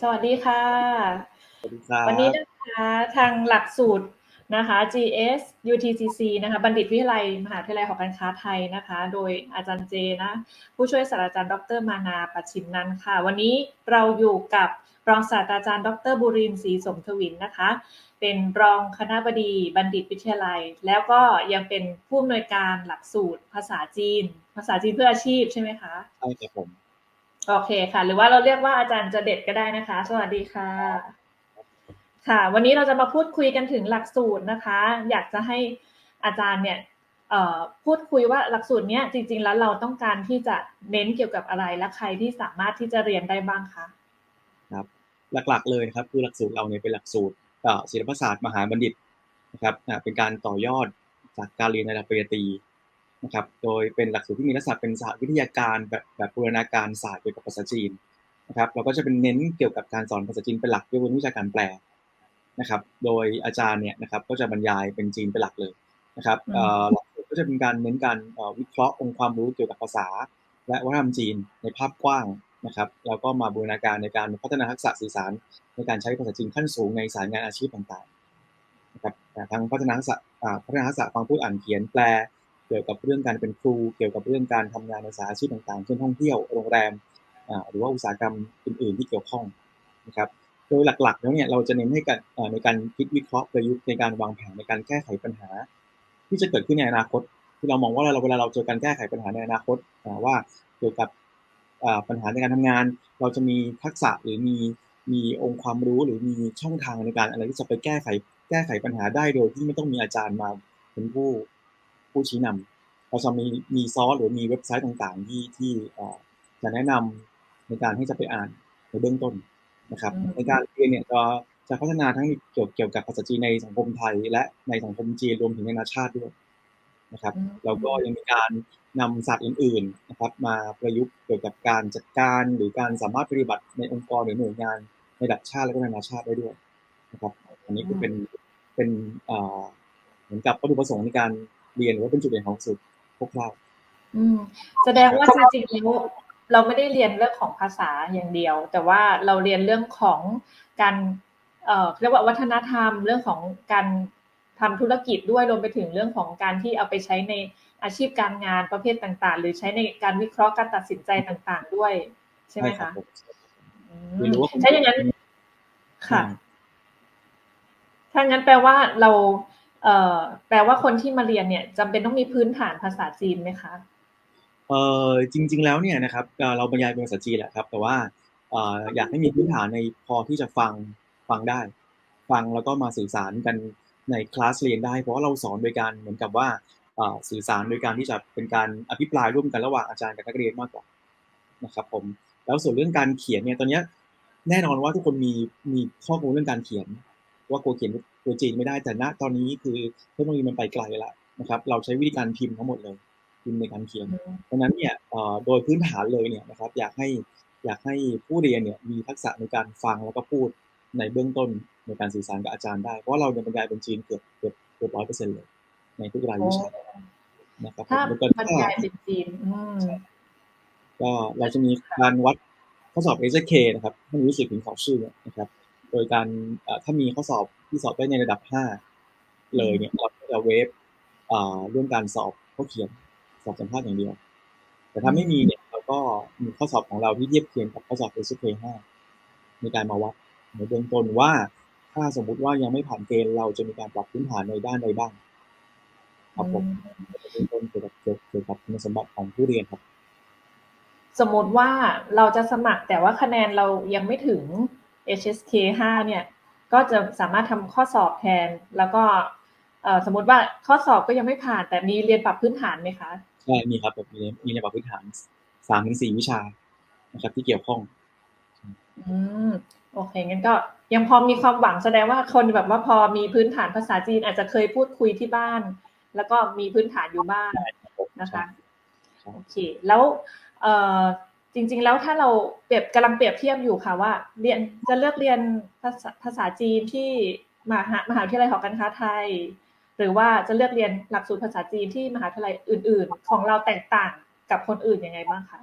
สวัสดีค่ะสวัสดีครับวันนี้นะคะทางหลักสูตรนะคะ GS UTCC นะคะบัณฑิตวิทยาลัย มหาวิทยาลัยหอการค้าไทยนะคะ โดยอาจารย์เจนะผู้ช่วยศาสตราจารย์ ดรมานาปัชชิมนันท์ค่ะ วันนี้เราอยู่กับรองศาสตราจารย์ ดรบุรินทร์ศรีสมทวินนะคะ เป็นรองคณบดีบัณฑิตวิทยาลัย แล้วก็ยังเป็นผู้อำนวยการหลักสูตรภาษาจีน ภาษาจีนเพื่ออาชีพใช่ไหมคะใช่ครับผม โอเคค่ะ หรือว่าเราเรียกว่าอาจารย์จะเด็ดก็ได้นะคะ สวัสดีค่ะ ค่ะ วันนี้เราจะมาพูดคุยกันถึงหลักสูตรนะคะ อยากจะให้อาจารย์เนี่ยพูดคุยว่าหลักสูตรเนี้ยจริง ๆ แล้วเราต้องการที่จะเน้นเกี่ยวกับอะไรและใครที่สามารถที่จะเรียนได้บ้างคะครับหลักๆเลยครับคือหลักสูตรเราเนี่ยเป็นหลักสูตรศิลปศาสตร์มหาบัณฑิตนะครับอ่าเป็นการต่อยอดจากการเรียนในระดับปริญญาตรี นะครับ โดยเป็นหลักสูตรที่มีลักษณะเป็นศาสตร์วิทยาการแบบแบบบูรณาการศาสตร์เกี่ยวกับภาษาจีนนะครับ เราก็จะเป็นเน้นเกี่ยวกับการสอนภาษาจีนเป็นหลักยกเว้นวิชาการแปลนะครับ โดยอาจารย์เนี่ยนะครับก็จะบรรยายเป็นจีนเป็นหลักเลยนะครับเอ่อหลักสูตรก็จะเป็นการเน้นการเอ่อวิเคราะห์องค์ความรู้เกี่ยวกับภาษา และวัฒนธรรมจีนในภาพกว้างนะครับแล้วก็มาบูรณาการในการพัฒนาทักษะสื่อสารในการใช้ภาษาจีนขั้นสูงในสายงานอาชีพต่างๆนะครับอ่าทั้งพัฒนาทักษะอ่าพัฒนาทักษะฟังพูดอ่านเขียนแปล เกี่ยวกับเรื่องการเป็นครู เกี่ยวกับเรื่องการทำงานในสายอาชีพต่างๆ เช่นท่องเที่ยวโรงแรมหรือว่าอุตสาหกรรมอื่น ๆ ที่เกี่ยวข้องนะครับโดยหลักๆแล้วเนี่ยเราจะเน้นให้กันในการคิดวิเคราะห์ประยุกต์ในการวางแผนในการแก้ไขปัญหา ที่จะเกิดขึ้นในอนาคต ที่เรามองว่าเราเวลาเราเจอการแก้ไขปัญหาในอนาคตว่าเกี่ยวกับปัญหาในการทำงาน เราจะมีทักษะหรือมีมีองค์ความรู้หรือมีช่องทางในการอะไรที่จะไปแก้ไขแก้ไขปัญหาได้โดยที่ไม่ต้องมีอาจารย์มาเป็นผู้ ผู้ชี้นำเราจะมีมีซอสหรือมีเว็บไซต์ต่างๆ ที่ที่เอ่อจะแนะนำในการให้จะไปอ่านในเบื้องต้นนะครับอืมในการเรียนเนี่ยจะจะพัฒนาทั้งเกี่ยวเกี่ยวกับภาษาจีนในสังคมไทย และในสังคมจีนรวมถึงในนานาชาติด้วยนะครับอืมแล้วก็ยังมีการนำศาสตร์อื่นๆนะครับ มาประยุกต์เกี่ยวกับการจัดการหรือการสามารถปฏิบัติในองค์กรหรือหน่วยงานในระดับชาติและก็นานาชาติได้ด้วยนะครับ อันนี้คือเป็นเป็นเอ่อเหมือนกับวัตถุประสงค์ในการ เรียนหรือว่าเป็นจุดเด่นของสูตรพวกเราอืมแสดงว่าจริงๆแล้วเราไม่ได้เรียนเรื่องของภาษาอย่างเดียว แต่ว่าเราเรียนเรื่องของการเอ่อเรียกว่าวัฒนธรรมเรื่องของการทำธุรกิจด้วยรวมไปถึงเรื่องของการที่เอาไปใช้ในอาชีพการงานประเภทต่างๆ หรือใช้ในการวิเคราะห์การตัดสินใจต่างๆด้วย ใช่ไหมครัคะบผมอืไม่มรู้ว่าคุณถ้าอย่างนั้นค่ะอืมถ้างั้นแปลว่าเราเอ่อ แปลว่าคนที่มาเรียนเนี่ยจำเป็นต้องมีพื้นฐานภาษาจีนไหมคะเออจริง ๆ แล้วเนี่ยนะครับเราบรรยายเป็นภาษาจีนแหละครับ แต่ว่าเอออยากให้มีพื้นฐานในพอที่จะฟังฟังได้ ฟังแล้วก็มาสื่อสารกันในคลาสเรียนได้ เพราะว่าเราสอนโดยการเหมือนกับว่าสื่อสารโดยการที่จะเป็นการอภิปรายร่วมกันระหว่างอาจารย์กับนักเรียนมากกว่านะครับผมแล้วส่วนเรื่องการเขียนเนี่ยตอนนี้แน่นอนว่าทุกคนมีมีข้อมูลเรื่องการเขียน ว่ากลัวเขียน ตัวจีนไม่ได้แต่ณตอนนี้คือเทคโนโลยีมันไปไกลแล้วนะครับ เราใช้วิธีการพิมพ์ทั้งหมดเลยพิมพ์ในการเขียนดังนั้นเนี่ยเอ่อโดยพื้นฐานเลยเนี่ยนะครับ อยากให้อยากให้ผู้เรียนเนี่ยมีทักษะในการฟังแล้วก็พูดในเบื้องต้นในการสื่อสารกับอาจารย์ได้ เพราะว่าเราเนี่ยบรรยายเป็นจีนเกือบเกือบเกือบร้อยเปอร์เซ็นต์เลยในทุกรายวิชานะครับผมถ้าแล้วก็บรรยายเป็นจีนอืมก็เราจะมีการวัดข้อสอบ SK นะครับให้รู้สึกถึงขอชื่อเนี่ยนะครับ โดยการเอ่อถ้ามีข้อสอบที่สอบได้ในระดับ5เลยเนี่ยเราก็จะเวฟเอ่อเรื่องการสอบข้อเขียนสอบสัมภาษณ์อย่างเดียว แต่ถ้าไม่มีเนี่ยเราก็มีข้อสอบของเราที่เทียบเคียงกับข้อสอบ SK 5ในการมาวัดในเบื้องต้นว่าถ้าสมมุติว่ายังไม่ผ่านเกณฑ์เราจะมีการปรับพื้นฐานในด้านใดบ้างครับผมเบื้องต้นเกี่ยวกับเกี่ยวเกี่ยวกับคุณสมบัติของผู้เรียนครับ สมมติว่าเราจะสมัครแต่ว่าคะแนนเรายังไม่ถึง HSK 5เนี่ยก็จะสามารถทำข้อสอบแทน แล้วก็เอ่อสมมติว่าข้อสอบก็ยังไม่ผ่าน แต่มีเรียนปรับพื้นฐานไหมคะใช่มีครับแบบมีมีในปรับพื้นฐานสามถึงสี่วิชานะครับ ที่เกี่ยวข้อง อืมโอเคงั้นก็ยังพอมีความหวังแสดงว่าคนแบบว่าพอมีพื้นฐานภาษาจีนอาจจะเคยพูดคุยที่บ้าน แล้วก็มีพื้นฐานอยู่บ้างนะคะครับโอเคแล้วเอ่อ จริง ๆ แล้วถ้าเราเปรียบกำลังเปรียบเทียบอยู่ค่ะว่า เรียนจะเลือกเรียนภาษาภาษาจีนที่มหามหาวิทยาลัยหอการค้าไทย หรือว่าจะเลือกเรียนหลักสูตรภาษาจีนที่มหาวิทยาลัยอื่น ๆ ของเราแตกต่างกับคนอื่นยังไงบ้างคะ